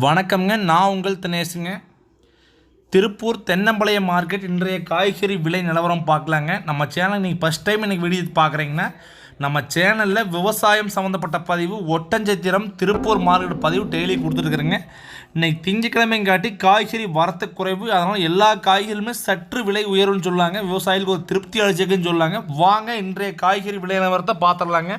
வணக்கம்ங்க. நான் உங்கள் தினேஷுங்க திருப்பூர் தென்னம்பாளையம் மார்க்கெட் இன்றைய காய்கறி விலை நிலவரம் பார்க்கலாங்க. நம்ம சேனல் நீங்கள் ஃபஸ்ட் டைம் இன்றைக்கி வீடியோ பார்க்குறீங்கன்னா நம்ம சேனலில் விவசாயம் சம்மந்தப்பட்ட பதிவு ஒட்டஞ்சத்திரம் திருப்பூர் மார்க்கெட் பதிவு டெய்லி கொடுத்துருக்குறேங்க. இன்றைக்கி திங்கக்கிழமைங்காட்டி காய்கறி வரத்து குறைவு. அதனால் எல்லா காய்கறிகளுமே சற்று விலை உயரும்னு சொல்லாங்க. விவசாயிகளுக்கு ஒரு திருப்தி அளிச்சிருக்குன்னு சொல்லாங்க. வாங்க இன்றைய காய்கறி விலை நிலவரத்தை பார்த்துடலாங்க.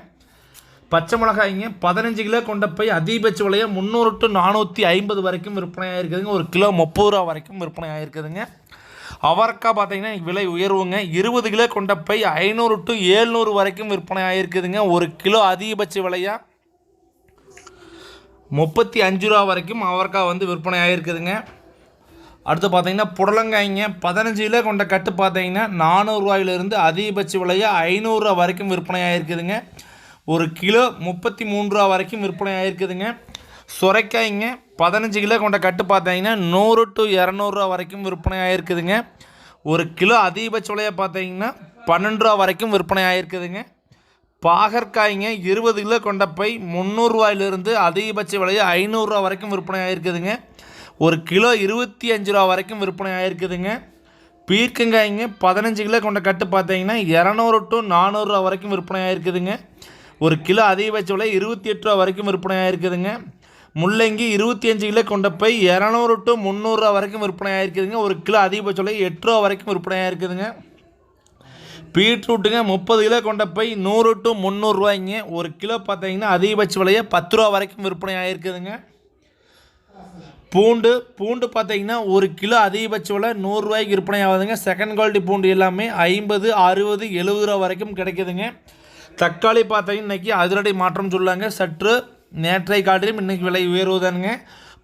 பச்சை மிளகாய்ங்க பதினஞ்சு கிலோ கொண்ட போய் அதிகபட்ச விலையை முந்நூறு டு நானூற்றி ஐம்பது வரைக்கும் விற்பனை ஆகிருக்குதுங்க ஒரு கிலோ முப்பது ரூபா வரைக்கும் விற்பனை ஆகிருக்குதுங்க அவரைக்காய் பார்த்தீங்கன்னா விலை உயர்வுங்க. இருபது கிலோ கொண்ட போய் ஐநூறு டு ஏழ்நூறு வரைக்கும் விற்பனை ஆகிருக்குதுங்க ஒரு கிலோ அதிகபட்ச விலையாக முப்பத்தி அஞ்சு ரூபா வரைக்கும் அவரைக்காய் வந்து விற்பனை ஆகிருக்குதுங்க அடுத்து பார்த்தீங்கன்னா புடலங்காய்ங்க பதினஞ்சு கிலோ கொண்ட கட்டு பார்த்தீங்கன்னா நானூறுரூவாயிலிருந்து அதிகபட்ச விலையாக ஐநூறுரூவா வரைக்கும் விற்பனை ஆகிருக்குதுங்க ஒரு கிலோ முப்பத்தி மூணு ரூபா வரைக்கும் விற்பனை ஆகிருக்குதுங்க சுரைக்காய்ங்க பதினஞ்சு கிலோ கொண்ட கட்டு பார்த்தீங்கன்னா நூறு டு இரநூறுவா வரைக்கும் விற்பனை ஆகிருக்குதுங்க ஒரு கிலோ அதிகபட்ச விலையை பார்த்தீங்கன்னா பன்னெண்டு ரூபா வரைக்கும் விற்பனை ஆகிருக்குதுங்க பாகற்காய்ங்க இருபது கிலோ கொண்ட பை முந்நூறுரூவாயிலிருந்து அதிகபட்ச விலையை ஐநூறுரூவா வரைக்கும் விற்பனை ஆகிருக்குதுங்க ஒரு கிலோ இருபத்தி அஞ்சு ரூபா வரைக்கும் விற்பனை ஆகிருக்குதுங்க பீர்க்கங்காய்ங்க பதினஞ்சு கிலோ கொண்ட கட்டு பார்த்தீங்கன்னா இரநூறு டு நானூறுரூவா வரைக்கும் விற்பனை ஆகிருக்குதுங்க ஒரு கிலோ அதிகபட்ச விலை இருபத்தி எட்டு ரூபா வரைக்கும் விற்பனை இருக்குதுங்க முள்ளங்கி இருபத்தி அஞ்சு கிலோ கொண்ட போய் இரநூறு டு முந்நூறுரூவா வரைக்கும் விற்பனை ஆகிருக்குதுங்க ஒரு கிலோ அதிகபட்ச விலை எட்டு ரூபா வரைக்கும் விற்பனையாக இருக்குதுங்க பீட்ரூட்டுங்க முப்பது கிலோ கொண்ட போய் நூறு டு முந்நூறுரூவாய்ங்க ஒரு கிலோ பார்த்தீங்கன்னா அதிகபட்ச விலையை பத்து ரூபா வரைக்கும் விற்பனை ஆகிருக்குதுங்க பூண்டு பூண்டு பார்த்தீங்கன்னா ஒரு கிலோ அதிகபட்ச விலை நூறுரூவாய்க்கு விற்பனை ஆகுதுங்க செகண்ட் குவாலிட்டி பூண்டு எல்லாமே ஐம்பது அறுபது எழுபது ரூபா வரைக்கும் கிடைக்குதுங்க. தக்காளி பார்த்தீங்கன்னா இன்றைக்கி அதிரடி மாற்றம் சொல்லாங்க. சற்று நேற்றை காட்டிலும் இன்றைக்கி விலை உயர்வுதானுங்க.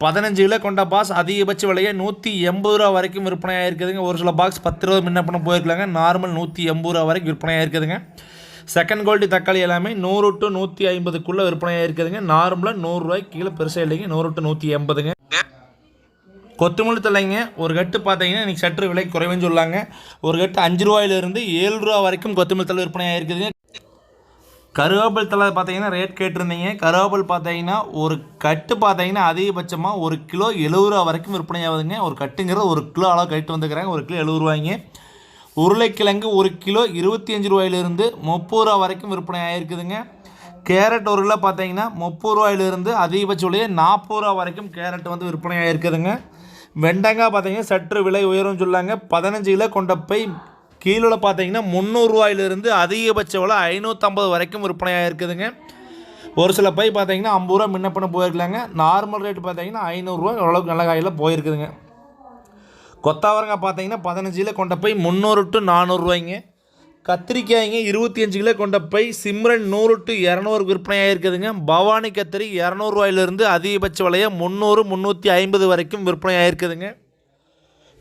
பதினஞ்சு கிலோ கொண்ட பாக்ஸ் அதிகபட்ச விலையை நூற்றி எண்பது ரூபா வரைக்கும் விற்பனை ஆகிருக்குதுங்க ஒரு சில பாக்ஸ் பத்து ரூபா முன்ன பண்ண போயிருக்கலாங்க. நார்மல் நூற்றி எண்பது ரூபா வரைக்கும் விற்பனை ஆகிருக்குதுங்க செகண்ட் குவாலிட்டி தக்காளி எல்லாமே நூறு டு நூற்றி ஐம்பதுக்குள்ளே விற்பனை ஆகிருக்குதுங்க நார்மலாக நூறுரூவாய்க்கு கீழே பெருசாக இல்லைங்க. நூறு டு நூற்றி எண்பதுங்க. கொத்தமல்லி தலைங்க ஒரு கட்டு பார்த்தீங்கன்னா இன்றைக்கி சற்று விலை குறைவுன்னு சொல்லாங்க. ஒரு கட்டு அஞ்சு ரூபாயிலிருந்து ஏழு ரூபா வரைக்கும் கொத்தமல்லி தலை விற்பனை ஆகிருக்குதுங்க கருவேப்பில் தலை பார்த்தீங்கன்னா ரேட் கேட்டிருந்தீங்க. கருவேப்பில் பார்த்தீங்கன்னா ஒரு கட்டு பார்த்தீங்கன்னா அதிகபட்சமாக ஒரு கிலோ எழுபது ரூபா வரைக்கும் விற்பனை ஆகுதுங்க. ஒரு கட்டுங்கிறது ஒரு கிலோ அளவு கட்டு வந்துக்கிறாங்க ஒரு கிலோ எழுபது ரூபாய்ங்க. உருளைக்கிழங்கு ஒரு கிலோ இருபத்தி அஞ்சு ரூபாயிலிருந்து முப்பது ரூபா வரைக்கும் விற்பனை ஆகிருக்குதுங்க கேரட் ஒரு கிலோ பார்த்தீங்கன்னா முப்பது ரூபாயிலிருந்து அதிகபட்ச விலையே நாற்பது ரூபா வரைக்கும் கேரட் வந்து விற்பனை ஆகிருக்குதுங்க வெண்டங்காய் பார்த்தீங்கன்னா சற்று விலை உயரும்னு சொல்லாங்க. பதினஞ்சு கிலோ கொண்ட பை கீழே பார்த்தீங்கன்னா முந்நூறுரூவாயிலிருந்து அதிகபட்ச விலை ஐநூற்றம்பது வரைக்கும் விற்பனையாக இருக்குதுங்க. ஒரு சில பை பார்த்தீங்கன்னா ஐம்பது ரூபா முன்ன பண்ண போயிருக்கலாங்க. நார்மல் ரேட் பார்த்தீங்கன்னா ஐநூறுரூவா ஓரளவுக்கு நல்ல காயில் போயிருக்குதுங்க. கொத்தாவரங்காய் பார்த்தீங்கன்னா பதினஞ்சில் கொண்ட பை முந்நூறு டு நானூறுரூவாய்ங்க கத்திரிக்காய்ங்க இருபத்தி அஞ்சு கிலோ கொண்ட பை சிம்ரன் நூறு டு இரநூறு விற்பனையாக இருக்குதுங்க. பவானி கத்திரி இரநூறுவாயிலிருந்து அதிகபட்ச விலையை முந்நூறு முந்நூற்றி ஐம்பது வரைக்கும் விற்பனையாக இருக்குதுங்க.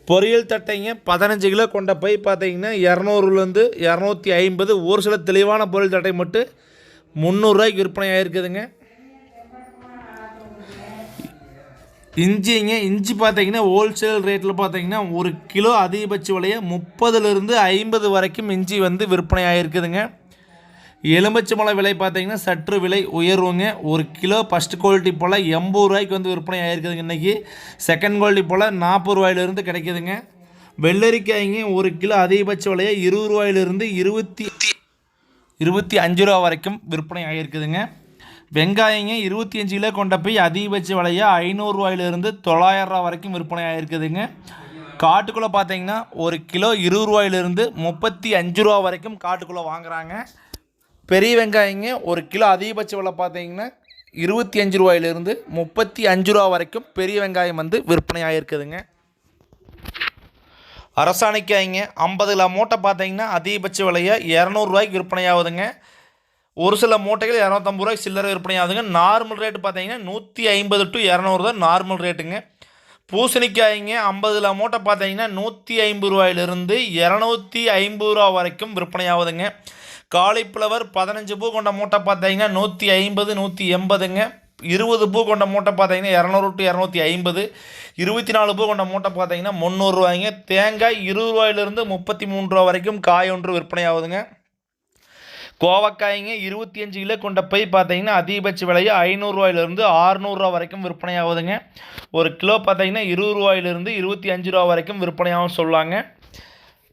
பொரியல் தட்டைங்க பதினஞ்சு கிலோ கொண்ட பை பார்த்தீங்கன்னா இரநூறுலேருந்து இரநூத்தி ஐம்பது. ஒரு சில தெளிவான பொரியல் தட்டை மட்டும் முந்நூறுரூவாய்க்கு விற்பனை ஆகிருக்குதுங்க இஞ்சிங்க இஞ்சி பார்த்தீங்கன்னா ஹோல்சேல் ரேட்டில் பார்த்தீங்கன்னா ஒரு கிலோ அதிகபட்ச விலையை முப்பதுலேருந்து ஐம்பது வரைக்கும் இஞ்சி வந்து விற்பனை ஆகிருக்குதுங்க எலுமிச்சம்பழம் விலை பார்த்தீங்கன்னா சற்று விலை உயர்வுங்க ஒரு கிலோ ஃபஸ்ட் குவாலிட்டி போல் எண்பது ரூபாய்க்கு வந்து விற்பனை ஆகிருக்குதுங்க இன்றைக்கி செகண்ட் குவாலிட்டி போல் நாற்பது ரூபாயிலிருந்து கிடைக்குதுங்க. வெள்ளரிக்காய்ங்க ஒரு கிலோ அதிகபட்ச விலையை இருபது ரூபாயிலிருந்து இருபத்தி இருபத்தி அஞ்சு ரூபா வரைக்கும் விற்பனை ஆகிருக்குதுங்க வெங்காயங்க இருபத்தி அஞ்சு கிலோ கொண்ட போய் அதிகபட்ச விலையை ஐநூறுரூவாயிலிருந்து தொள்ளாயிரம் ரூபா வரைக்கும் விற்பனை ஆகிருக்குதுங்க காட்டுக்குள்ளே பார்த்தீங்கன்னா ஒரு கிலோ இருபது ரூபாயிலிருந்து முப்பத்தி அஞ்சு ரூபா வரைக்கும் காட்டுக்குள்ளே வாங்குறாங்க. பெரிய வெங்காயங்க ஒரு கிலோ அதிகபட்ச விலை பார்த்தீங்கன்னா இருபத்தி அஞ்சு ரூபாயிலிருந்து முப்பத்தி அஞ்சு ரூபா வரைக்கும் பெரிய வெங்காயம் வந்து விற்பனை ஆகிருக்குதுங்க அரசாணிக்காய்ங்க ஐம்பது கிலோ மூட்டை பார்த்தீங்கன்னா அதிகபட்ச விலையாக இரநூறுவாய்க்கு விற்பனை ஆகுதுங்க ஒரு சில மூட்டைகள் இரநூத்தம்பது ரூபாய்க்கு சில்லறை விற்பனை ஆகுதுங்க நார்மல் ரேட்டு பார்த்தீங்கன்னா நூற்றி ஐம்பது டு இரநூறு தான் நார்மல் ரேட்டுங்க பூசணிக்காய்ங்க ஐம்பதில் மூட்டை பார்த்தீங்கன்னா நூற்றி ஐம்பது ரூபாயிலிருந்து இரநூத்தி ஐம்பது ரூபா வரைக்கும் விற்பனை ஆகுதுங்க காலிஃப்ளவர் பதினஞ்சு பூ கொண்ட மூட்டை பார்த்தீங்கன்னா நூற்றி ஐம்பது நூற்றி எண்பதுங்க. இருபது பூ கொண்ட மூட்டை பார்த்தீங்கன்னா இரநூறு டு இரநூத்தி ஐம்பது. இருபத்தி நாலு பூ கொண்ட மூட்டை பார்த்தீங்கன்னா முந்நூறுரூவாய்ங்க தேங்காய் இருபது ரூபாயிலிருந்து முப்பத்தி மூணு ரூபா வரைக்கும் காய் ஒன்று விற்பனை ஆகுதுங்க கோவக்காய்ங்க இருபத்தி அஞ்சு கிலோ கொண்ட பை பார்த்தீங்கன்னா அதிகபட்ச விலையை ஐநூறுரூவாயிலிருந்து ஆறுநூறுவா வரைக்கும் விற்பனை ஆகுதுங்க ஒரு கிலோ பார்த்தீங்கன்னா இருபது ரூபாயிலிருந்து இருபத்தி அஞ்சு ரூபா வரைக்கும் விற்பனையாகவும் சொல்லுவாங்க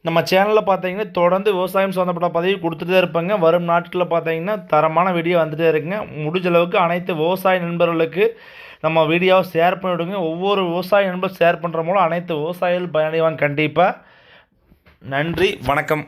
நம்ம சேனலில் பார்த்தீங்கன்னா தொடர்ந்து விவசாயம் சம்மந்தப்பட்ட பதவி கொடுத்துட்டே இருப்பேங்க. இருப்பாங்க வரும் நாட்களில் பார்த்தீங்கன்னா தரமான வீடியோ வந்துகிட்டே இருக்குங்க. முடிஞ்ச அளவுக்கு அனைத்து விவசாய நண்பர்களுக்கு நம்ம வீடியோவை ஷேர் பண்ணிவிடுங்க. ஒவ்வொரு விவசாய நண்பர் ஷேர் பண்ணுற மூலம் அனைத்து விவசாயிகள் பயனடைவாங்க கண்டிப்பாக நன்றி வணக்கம்.